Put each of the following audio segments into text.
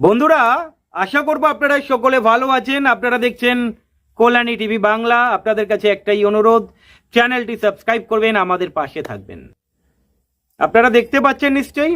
বন্ধুরা, আশা করব আপনারা সকলে ভালো আছেন। আপনারা দেখছেন কল্যাণী টিভি বাংলা। আপনাদের কাছে একটাই অনুরোধ, চ্যানেলটি সাবস্ক্রাইব করবেন, আমাদের পাশে থাকবেন। আপনারা দেখতে পাচ্ছেন নিশ্চয়ই?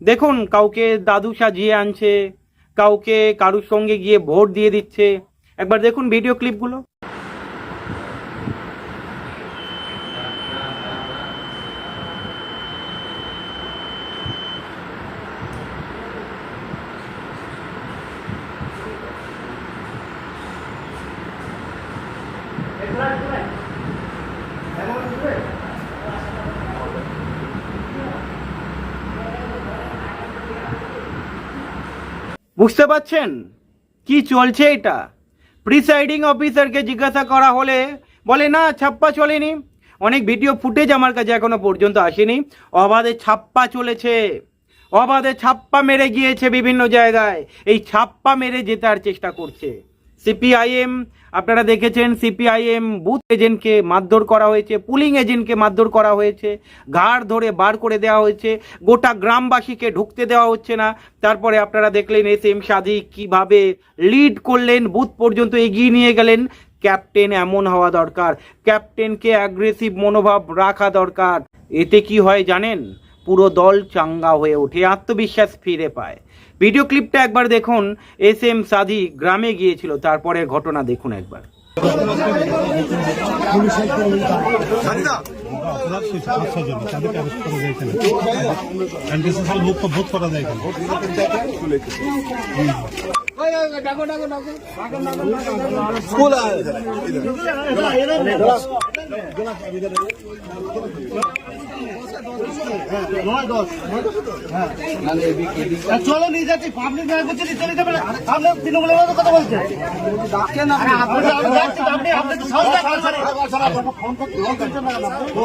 দেখুন, কাউকে দাদু সাজিয়ে আনছে, কাউকে কারুর সঙ্গে গিয়ে ভোট দিয়ে দিচ্ছে। একবার দেখুন ভিডিও ক্লিপগুলো বুঝতে পারছেন? কি চলছে এটা? প্রিসাইডিং অফিসারকে জিজ্ঞাসা করা হলে বলে, না, ছাপ্পা চলেনি। অনেক ভিডিও ফুটেজ আমার কাছে এখনও পর্যন্ত আসেনি। অবাধে ছাপ্পা চলেছে। অবাধে ছাপ্পা মেরে গিয়েছে বিভিন্ন জায়গায়। এই ছাপ্পা মেরে জেতার চেষ্টা করছে। সিপিআইএম, আপনারা দেখেছেন সিপিআইএম বুথ এজেন্টকে মারধর করা হয়েছে পুলিং এজেন্টকে মারধর করা হয়েছে, ঘাড় ধরে বার করে দেওয়া হয়েছে, গোটা গ্রামবাসীকে ঢুকতে দেওয়া হচ্ছে না। তারপরে আপনারা দেখলেন এস এম সাদি কীভাবে লিড করলেন বুথ পর্যন্ত এগিয়ে নিয়ে গেলেন। ক্যাপ্টেন এমন হওয়া দরকার ক্যাপ্টেনকে অ্যাগ্রেসিভ মনোভাব রাখা দরকার। এতে কি হয় জানেন? পুরো দল চাঙ্গা হয়ে ওঠে, আত্মবিশ্বাস ফিরে পায়। ভিডিও ক্লিপটা একবার দেখুন এস এম সাধি গ্রামে গিয়েছিল তারপরে ঘটনা দেখুন একবার। অপরাধ কিছু পাঁচশো তাদেরকে অ্যারেস্ট করা যায় এখানে অ্যান্টিসোশাল বুক ভোট করা যায় এখানে চলো নিয়ে যাচ্ছি পাবলিক ব্যাংক করছে চলে যাবে না আপনি তৃণমূলের মতো কথা বলছেন আরে আপনি আপনি তো সাহস ফোন করতে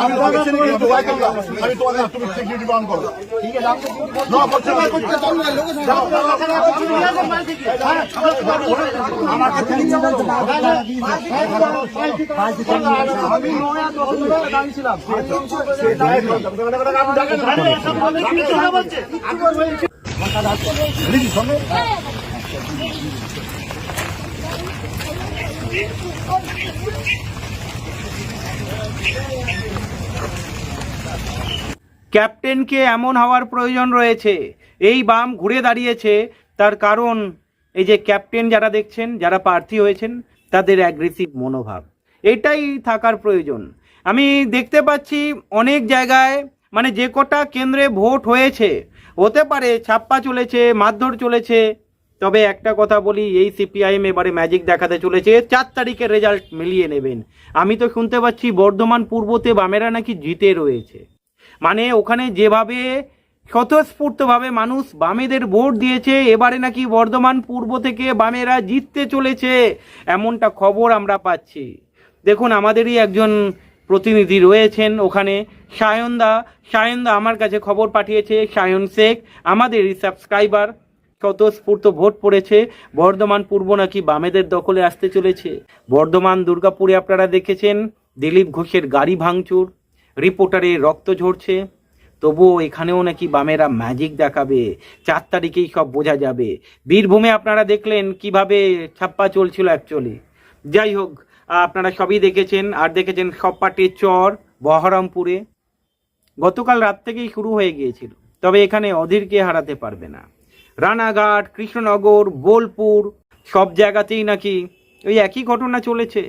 আমি তোমাকে তুমি ক্যাপ্টেনকে এমন হওয়ার প্রয়োজন রয়েছে। এই বাম ঘুরে দাঁড়িয়েছে, তার কারণ এই যে ক্যাপ্টেন যারা দেখছেন, যারা প্রার্থী হয়েছেন, তাদের অ্যাগ্রেসিভ মনোভাব। এটাই থাকার প্রয়োজন। আমি দেখতে পাচ্ছি অনেক জায়গায় মানে যে কটা কেন্দ্রে ভোট হয়েছে, হতে পারে ছাপ্পা চলেছে, মারধর চলেছে তবে একটা কথা বলি, এই সিপিআইএম এবারে ম্যাজিক দেখাতে চলেছে। চার তারিখের রেজাল্ট মিলিয়ে নেবেন। আমি তো শুনতে পাচ্ছি বর্ধমান পূর্বতে বামেরা নাকি জিতে রয়েছে। মানে ওখানে যেভাবে স্বতঃস্ফূর্তভাবে মানুষ বামেদের ভোট দিয়েছে, এবারে নাকি বর্ধমান পূর্ব থেকে বামেরা জিততে চলেছে, এমনটা খবর আমরা পাচ্ছি। দেখুন, আমাদেরই একজন প্রতিনিধি রয়েছেন ওখানে, সায়নদা। সায়নদা আমার কাছে খবর পাঠিয়েছে, সায়ন শেখ, আমাদেরই সাবস্ক্রাইবার স্বতঃস্ফূর্ত ভোট পড়েছে, বর্ধমান পূর্ব নাকি বামেদের দখলে আসতে চলেছে? বর্ধমান, দুর্গাপুরে আপনারা দেখেছেন, দিলীপ ঘোষের গাড়ি ভাঙচুর, রিপোর্টারে রক্ত ঝরছে। তবুও এখানেও নাকি বামেরা ম্যাজিক দেখাবে, চার তারিখেই সব বোঝা যাবে। বীরভূমে আপনারা দেখলেন কীভাবে ছাপ্পা চলছিল অ্যাকচুয়ালি যাই হোক, আপনারা সবই দেখেছেন, আর দেখেছেন সব পার্টির চর, বহরমপুরে। গতকাল রাত থেকেই শুরু হয়ে গিয়েছিল, তবে এখানে অধীরকে হারাতে পারবে না। রানাঘাট, কৃষ্ণনগর, বোলপুর, সব জায়গাতেই নাকি ওই একই ঘটনা চলেছে।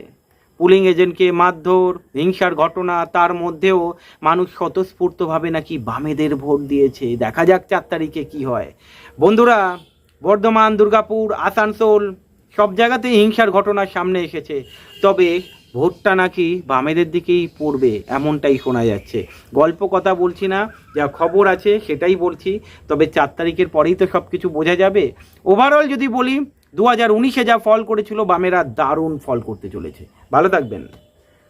পুলিং এজেন্টকে মারধর, হিংসার ঘটনা, তার মধ্যেও মানুষ স্বতঃস্ফূর্তভাবে নাকি বামেদের ভোট দিয়েছে। দেখা যাক চার তারিখে কি হয়। বন্ধুরা, বর্ধমান, দুর্গাপুর, আসানসোল, সব জায়গাতেই হিংসার ঘটনা সামনে এসেছে। তবে ভোটটা নাকি বামেদের দিকেই পড়বে, এমনটাই শোনা যাচ্ছে। গল্প কথা বলছি না, যা খবর আছে সেটাই বলছি, তবে চার তারিখের পরেই তো সব কিছু বোঝা যাবে। ওভারঅল যদি বলি, দু হাজার উনিশে যা ফল করেছিল, বামেরা দারুণ ফল করতে চলেছে। ভালো থাকবেন।